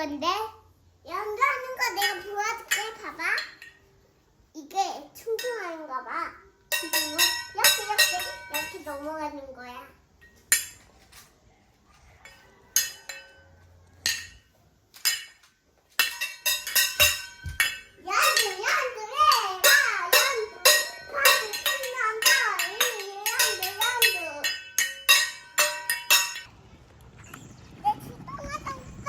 건데 연주하는 거 내가 보여줄게. 봐봐. 이게 충동하는 거 봐. 지금 이렇게 이렇게 이렇게 넘어가는 거야. 연두 연두래. 아 연두. 파도 신난다. 이 연두 연두. 내 주동하다 있어.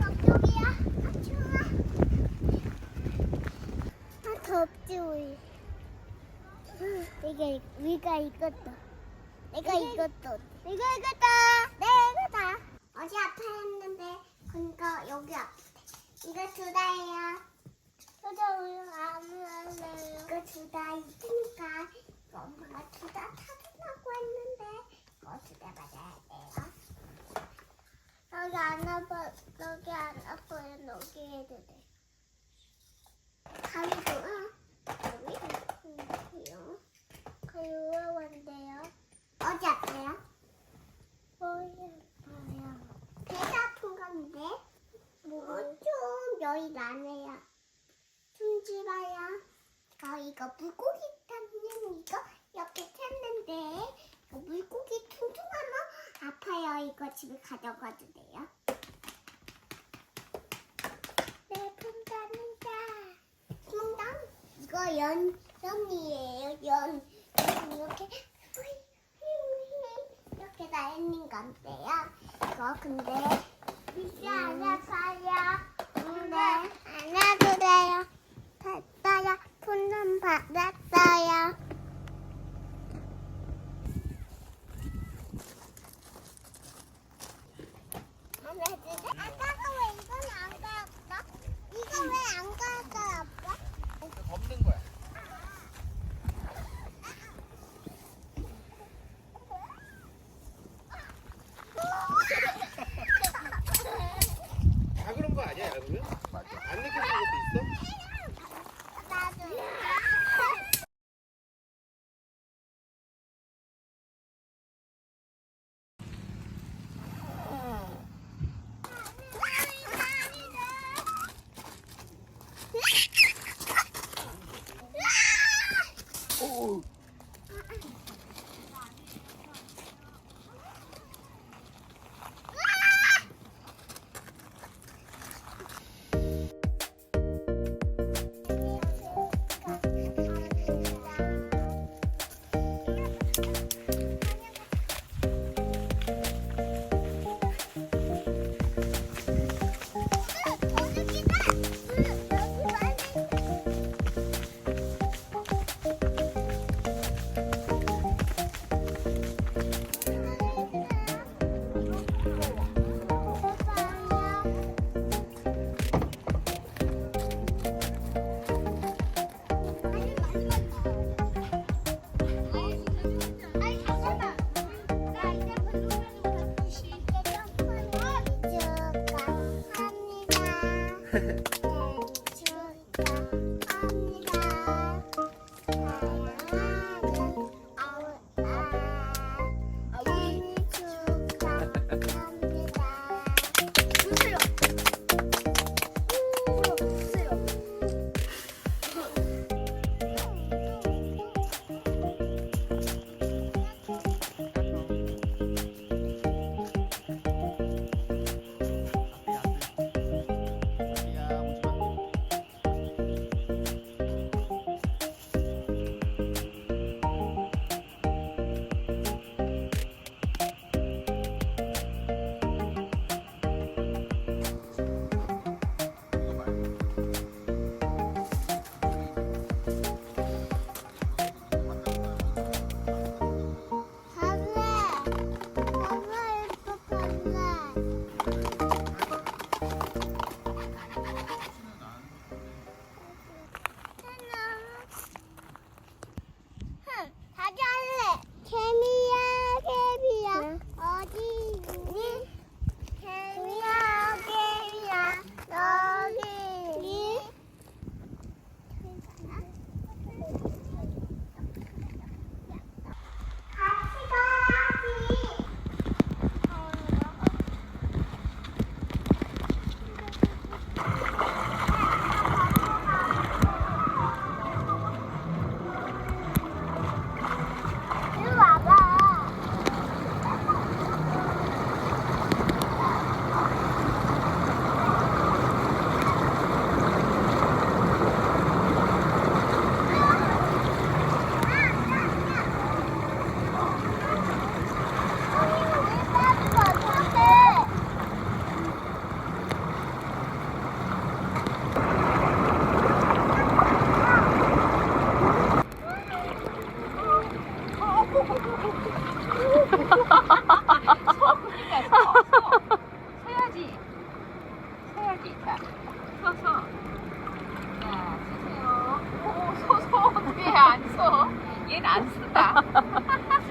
저쪽이야. 추워. 아 덥지 우리. 내가 이- 위가 이것도. 내가 이것도. 내가 이것도. 내가 다. 어디 아파 했는데 그러니까 여기 아프대. 이거 주다예요. 저도 우유 아무 할래요. 이거 주다 있으니까 엄마가 주다 타주라고 했는데 이거 주다 맞아야 돼요. 여기 안 아파, 여기 안 아파요. 여기 해도 돼. 가위도, 여기, 여기요. 가위가 원데요. 어디 아파요? 머리 아파요. 배가 아픈 건데? 뭐, 좀 열이 나네요. 숨지마요. 저 이거 물고기 잡는 이거 이렇게 쳤는데 이거 물고기 퉁퉁하면 아파요. 이거 집에 가져가도 돼요. 네, 감사합니다. 풍당 이거 연 연이에요. 연 이렇게 이렇게 다 있는 건데요. 이거 근데 비싸 안 아파요. 근데 안 와도 돼요. 됐어요. 돈좀 받았어요. フフフ。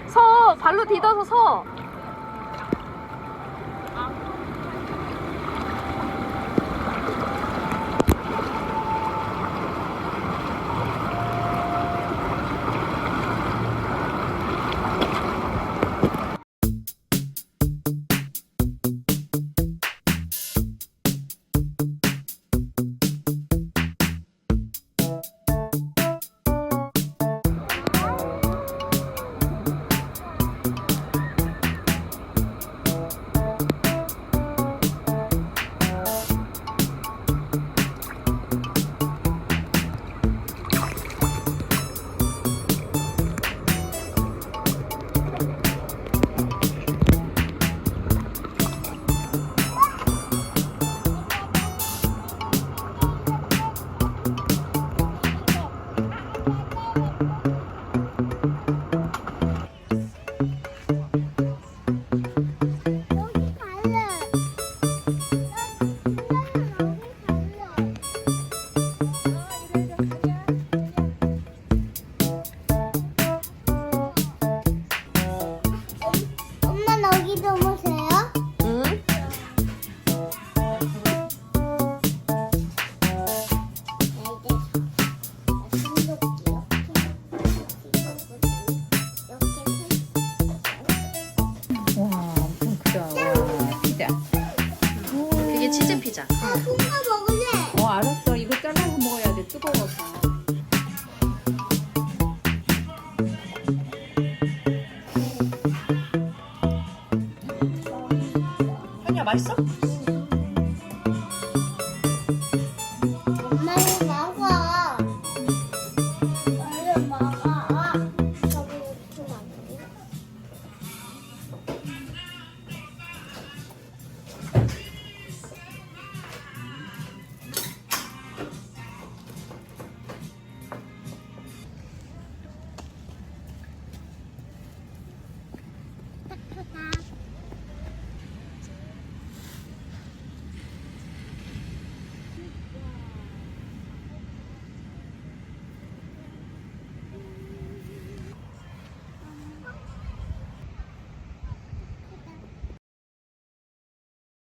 서 발로 디뎌서 서. 맛있어?